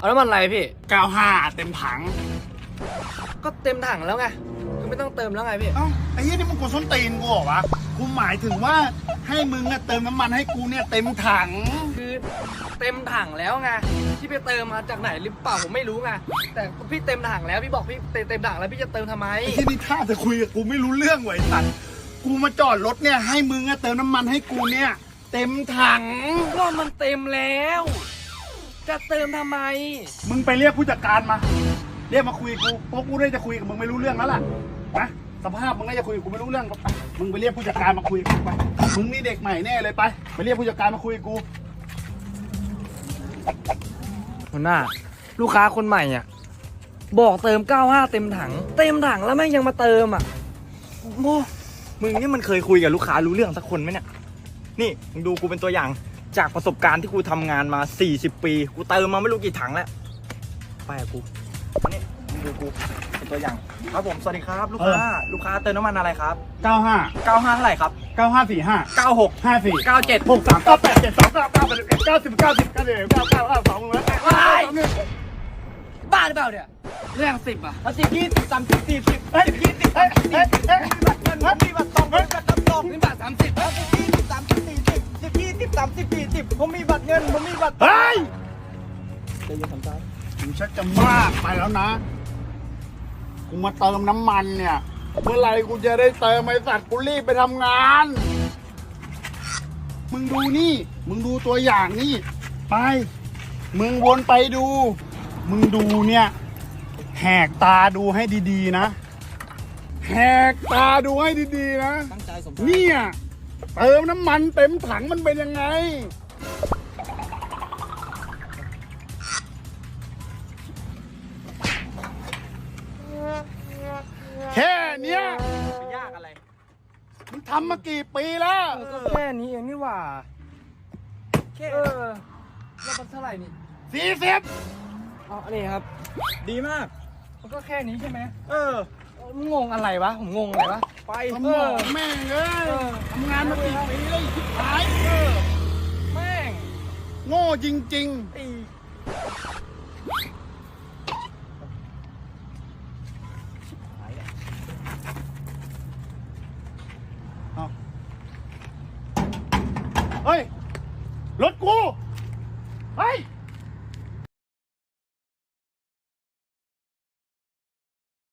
เอาน้วมันอะไรพี่กาล่าเต็มถัง ก็เต็มถังแล้วไงก็ไม่ต้องเติมแล้วไงพี่ เอ้าไอ้เหี้ยนี่มึงกดส้นตีนกูเหรอวะ กูหมายถึงว่าให้มึงอะเติมน้ำมันให้กูเนี่ยเต็มถัง คือเต็มถังแล้วไงที่ไปเติมมาจากไหนหรือเปล่าผมไม่รู้ไงแต่พี่เต็มถังแล้วพี่บอกพี่เต็มเต็มถังแล้วพี่จะเติมทำไมไอ้ที่นี่ถ้าจะคุยกับกูไม่รู้เรื่องไว้สัตว์กูมาจอดรถเนี่ยให้มึงอะเติมน้ำมันให้กูเนี่ย เต็มถังก็มันเต็มแล้ว จะเติมทำไม มึงไปเรียกผู้จัดการมา เรียกมาคุยกับกูเพราะกูได้จะคุยกับมึงไม่รู้เรื่องแล้วล่ะนะสภาพมึงน่าจะคุยกับกูไม่รู้เรื่องไปมึงไปเรียกผู้จัดการมาคุยกับกูไปมึงนี่เด็กใหม่แน่เลยไป ไปเรียกผู้จัดการมาคุยกับกู หัวหน้า ลูกค้าคนใหม่อะ บอกเติม 95 เต็มถัง เต็มถังแล้วแม่งยังมาเติมอะโมมึงนี่มันเคยคุยกับลูกค้ารู้เรื่องสักคนไหมเนี่ย นี่มึงดูกูเป็นตัวอย่าง จากประสบการณ์ที่กูทำงานมา 40 ปี กูเติมมาไม่รู้กี่ถังแล้ว ไปอะกูมานี่ ดูกูเป็นตัวอย่าง ครับผมสวัสดีครับลูกค้าลูกค้าเติมน้ำมันอะไรครับ 95 95เท่าไหร่ครับ 9545 96 54 97 6 3 9 8 7 2 9 9 1 9 10 9 10 9 11 9 9 9 2 1บ้าหรือเปล่าเนี่ยเรื่องสิบอะสิบยี่สิบสามสิบสี่สิบเฮ้ยสิบยี่สิบเฮ้สายมสิบเฮ้ยเฮ้ยเงินผมมีบัตรสองผมมีบัตรรับรองนี่บาทสามสิบสิบยี่สิบสามสิบสี่สิบสิบยี่สิบสามสิบสี่สิบผมมีบัตรเงินผมมีบัตรเฮ้ยใจเย็นสำใจมึงชักจะมากไปแล้วนะ กูมาเติมน้ำมันเนี่ย เมื่อไหรกูจะได้เติมไอ้สัตว์กูรีบไปทำงาน มึงดูนี่ มึงดูตัวอย่างนี่ ไป มึงวนไปดู มึงดูเนี่ย แหกตาดูให้ดีๆนะ แหกตาดูให้ดีๆนะ ตั้งใจสมเนี่ย เติมน้ำมันเต็มถังมันเป็นยังไง ทำมากี่ปีแล้วก็แค่นี้เองนี่หว่าแค่เออแล้วมันเท่าไหร่นี่สี่สิบอ๋อนี่ครับ ดีมาก มันก็แค่นี้ใช่ไหมเออเออมึงงงอะไรวะ ผมงงอะไรวะ ไปสมองแม่งเอ้ยเออ ทำงานมากี่ปีแล้วไอ้ชิบหายแม่งโง่จริงตีๆ ฮ้ย รถกู เฮ้ย